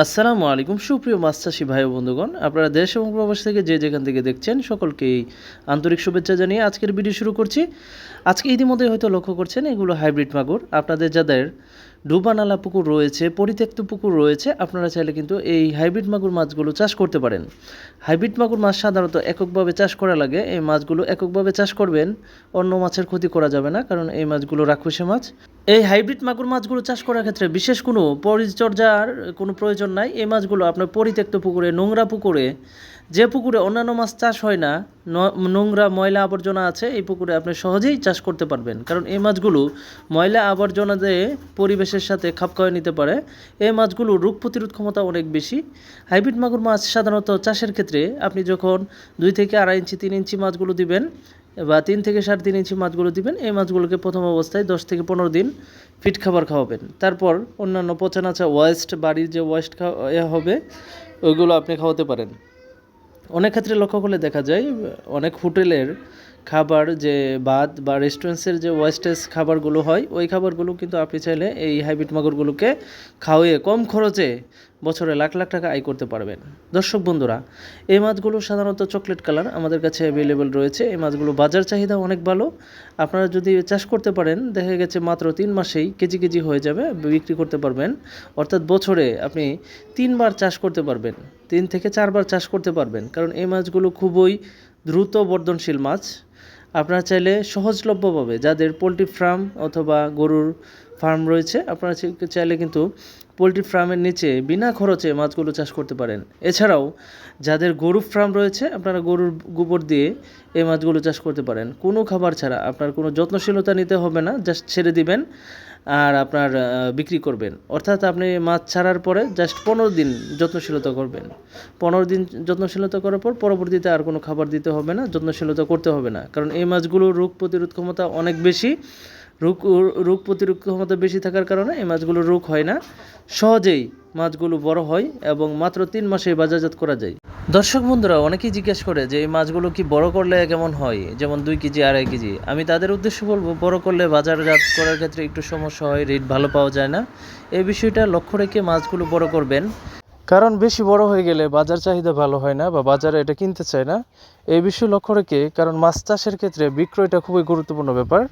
আসসালামু আলাইকুম। সুপ্রিয় মাছ চাষি ভাই বন্ধুগণ, আপনারা দেশ এবং প্রবাস থেকে যে যেখান থেকে দেখছেন, সকলকেই আন্তরিক শুভেচ্ছা জানিয়ে আজকের ভিডিও শুরু করছি। আজকে ইতিমধ্যে হয়তো লক্ষ্য করছেন, এগুলো হাইব্রিড মাগুর। আপনাদের যাদের ডুবানালা পুকুর রয়েছে পরিত্যক্ত পুকুর রয়েছে। আপনারা চাইলে কিন্তু এই হাইব্রিড মাগুর মাছগুলো চাষ করতে পারেন। হাইব্রিড মাগুর মাছ সাধারণত এককভাবে চাষ করা লাগে। এই মাছগুলো এককভাবে চাষ করবেন, অন্য মাছের ক্ষতি করা যাবে না, কারণ এই মাছগুলো রাক্ষসে মাছ। এই হাইব্রিড মাগুর মাছগুলো চাষ করার ক্ষেত্রে বিশেষ কোনো পরিচর্যার কোনো প্রয়োজন নাই। এই মাছগুলো আপনার পরিত্যক্ত পুকুরে, নোংরা পুকুরে, যে পুকুরে অন্যান্য মাছ চাষ হয় না নোংরা ময়লা আবর্জনা আছে এই পুকুরে, আপনি সহজেই চাষ করতে পারবেন। কারণ এই মাছগুলো ময়লা আবর্জনা দিয়ে পরিবেশের সাথে খাপ খাওয়াই নিতে পারে। এই মাছগুলো রোগ প্রতিরোধ ক্ষমতা অনেক বেশি। হাইব্রিড মাগুর মাছ সাধারণত চাষের ক্ষেত্রে আপনি যখন দুই থেকে আড়াই ইঞ্চি, তিন ইঞ্চি মাছগুলো দিবেন বা তিন থেকে সাড়ে তিন ইঞ্চি মাছগুলো দিবেন, এই মাছগুলোকে প্রথম অবস্থায় দশ থেকে পনেরো দিন ফিট খাবার খাওয়াবেন। তারপর অন্যান্য পচানাচা ওয়েস্ট বাড়ির যে ওয়েস্ট খাওয়া হবে, ওইগুলো আপনি খাওয়াতে পারেন। অনেক ক্ষেত্রে লক্ষ্য করলে দেখা যায় অনেক হোটেলের খাবার যে বাদ বা রেস্টুরেন্টসের যে ওয়েস্টেজ খাবারগুলো হয়, ওই খাবারগুলো কিন্তু আপনি চাইলে এই হাইব্রিড মাগুরগুলোকে খাওয়িয়ে কম খরচে বছরে লাখ লাখ টাকা আয় করতে পারবেন। দর্শক বন্ধুরা, এই মাছগুলো সাধারণত চকলেট কালার আমাদের কাছে অ্যাভেলেবেল রয়েছে। এই মাছগুলো বাজার চাহিদা অনেক ভালো। আপনারা যদি চাষ করতে পারেন, দেখা গেছে মাত্র তিন মাসেই কেজি কেজি হয়ে যাবে, বিক্রি করতে পারবেন। অর্থাৎ বছরে আপনি তিনবার চাষ করতে পারবেন, তিন থেকে চারবার চাষ করতে পারবেন। কারণ এই মাছগুলো খুবই দ্রুত বর্ধনশীল মাছ। আপনারা চাইলে সহজলভ্যভাবে যাদের পোলট্রি ফার্ম অথবা গরুর ফার্ম রয়েছে, আপনারা চাইলে কিন্তু পোলট্রি ফার্মের নিচে বিনা খরচে মাছগুলো চাষ করতে পারেন। এছাড়াও, যাদের গরু ফার্ম রয়েছে, আপনারা গরুর গোবর দিয়ে এই মাছগুলো চাষ করতে পারেন। কোনো খাবার ছাড়া আপনার কোনো যত্নশীলতা নিতে হবে না, জাস্ট ছেড়ে দিবেন। আর আপনার বিক্রি করবেন। অর্থাৎ আপনি মাছ ছাড়ার পরে জাস্ট পনেরো দিন যত্নশীলতা করবেন। পনেরো দিন যত্নশীলতা করার পর পরবর্তীতে আর কোনো খাবার দিতে হবে না, যত্নশীলতা করতে হবে না। কারণ এই মাছগুলোর রোগ প্রতিরোধ ক্ষমতা অনেক বেশি। রোগ রোগ প্রতিরোধ ক্ষমতা বেশি থাকার কারণে এই মাছগুলো রোগ হয় না। সহজেই মাছগুলো বড় হয় এবং মাত্র তিন মাসে বাজারজাত করা যায়। দর্শক বন্ধুরা, অনেকেই জিজ্ঞেস করে যে এই মাছগুলো কি বড় করলে কেমন হয়? যেমন দুই কেজি, আড়াই কেজি। আমি তাদের উদ্দেশ্যে বলব, বড় করলে বাজারজাত করার ক্ষেত্রে একটু সমস্যা হয়, রেট ভালো পাওয়া যায় না। এই বিষয়টা লক্ষ্য রেখে মাছগুলো বড় করবেন। কারণ বেশি বড় হয়ে গেলে বাজার চাহিদা ভালো হয় না বা বাজারে এটা কিনতে চায় না। এই বিষয় লক্ষ্য রেখে, কারণ মাছ চাষের ক্ষেত্রে বিক্রয়টা খুবই গুরুত্বপূর্ণ ব্যাপার।